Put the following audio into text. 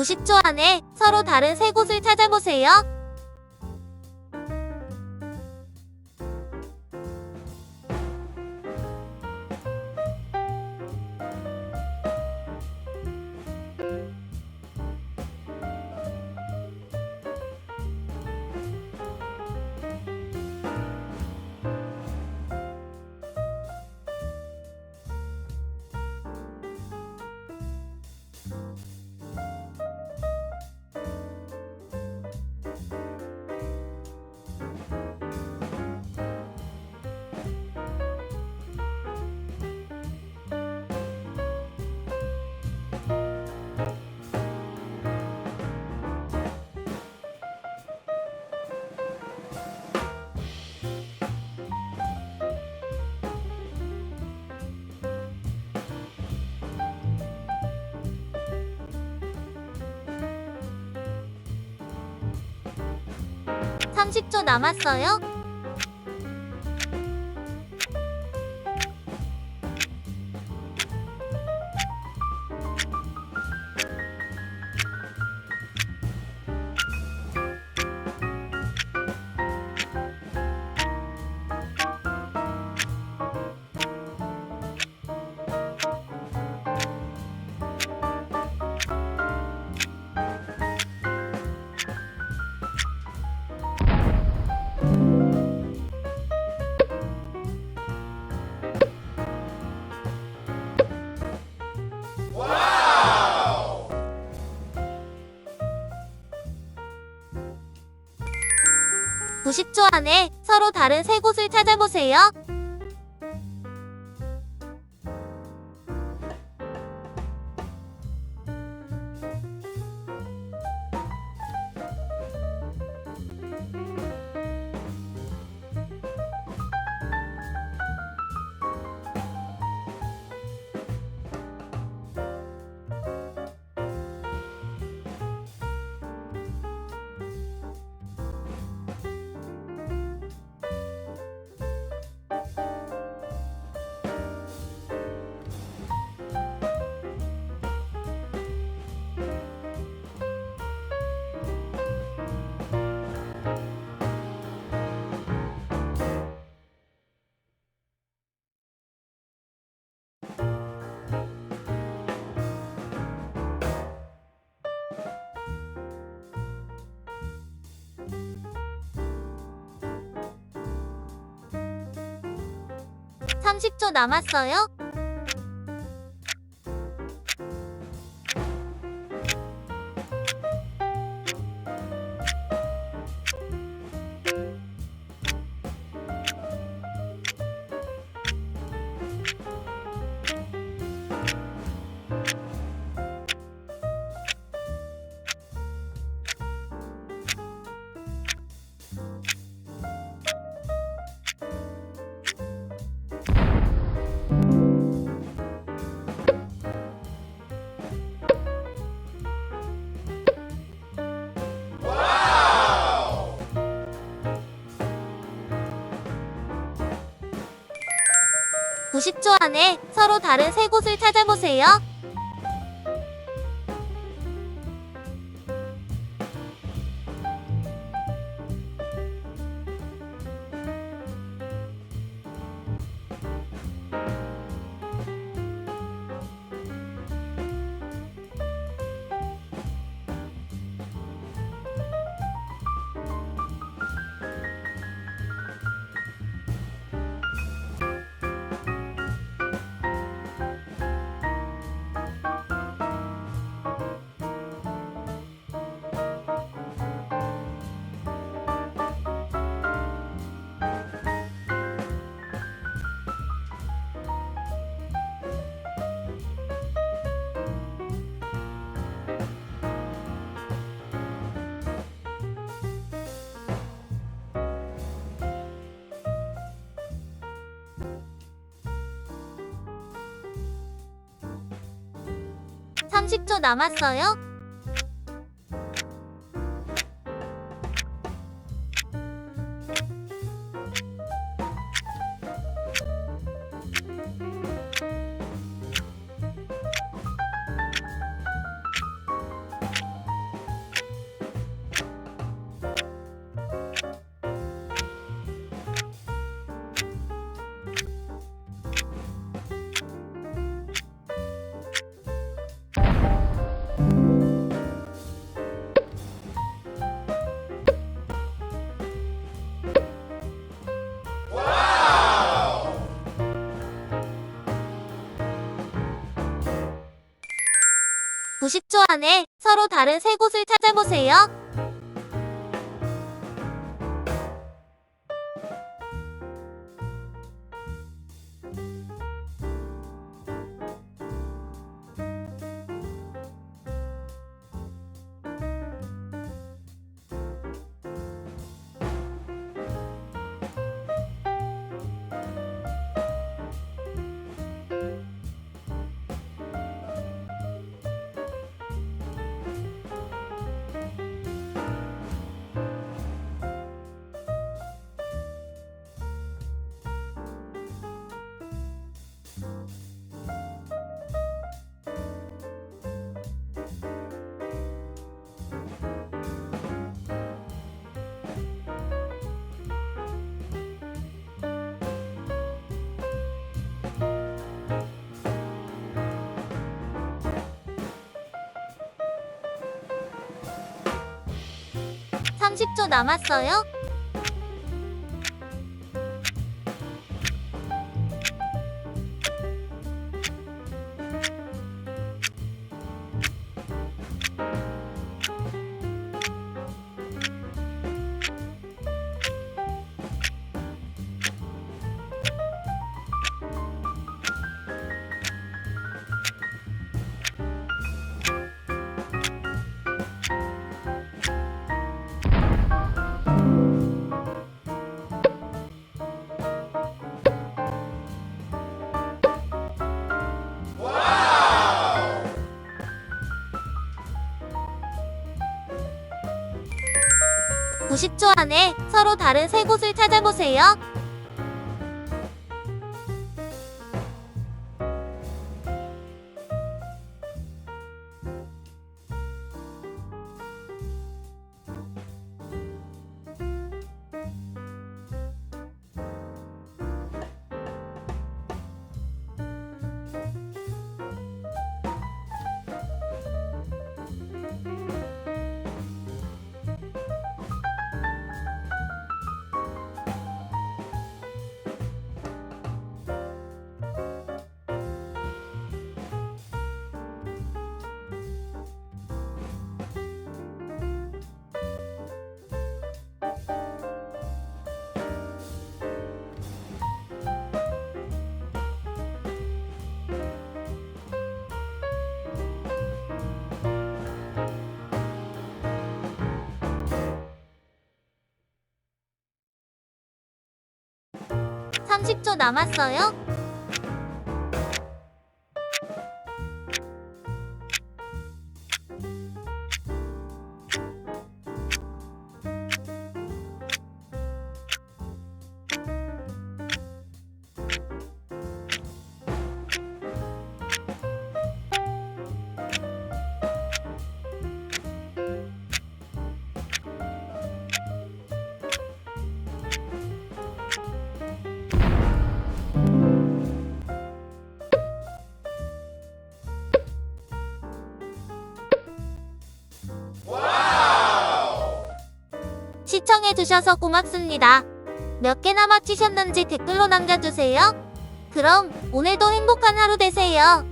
90초 안에 서로 다른 세 곳을 찾아보세요. 삼십 초 남았어요. 구십 초 안에 서로 다른 세 곳을 찾아보세요. 삼십 초 남았어요. 구십 초 안에 서로 다른 세 곳을 찾아보세요. 삼십 초 남았어요. 90초 안에 서로 다른 세 곳을 찾아보세요. 삼십 초 남았어요. 안에 서로 다른 세 곳을 찾아보세요. 삼십 초 남았어요. 시청해 주셔서 고맙습니다. 몇 개나 맞히셨는지 댓글로 남겨주세요. 그럼 오늘도 행복한 하루 되세요.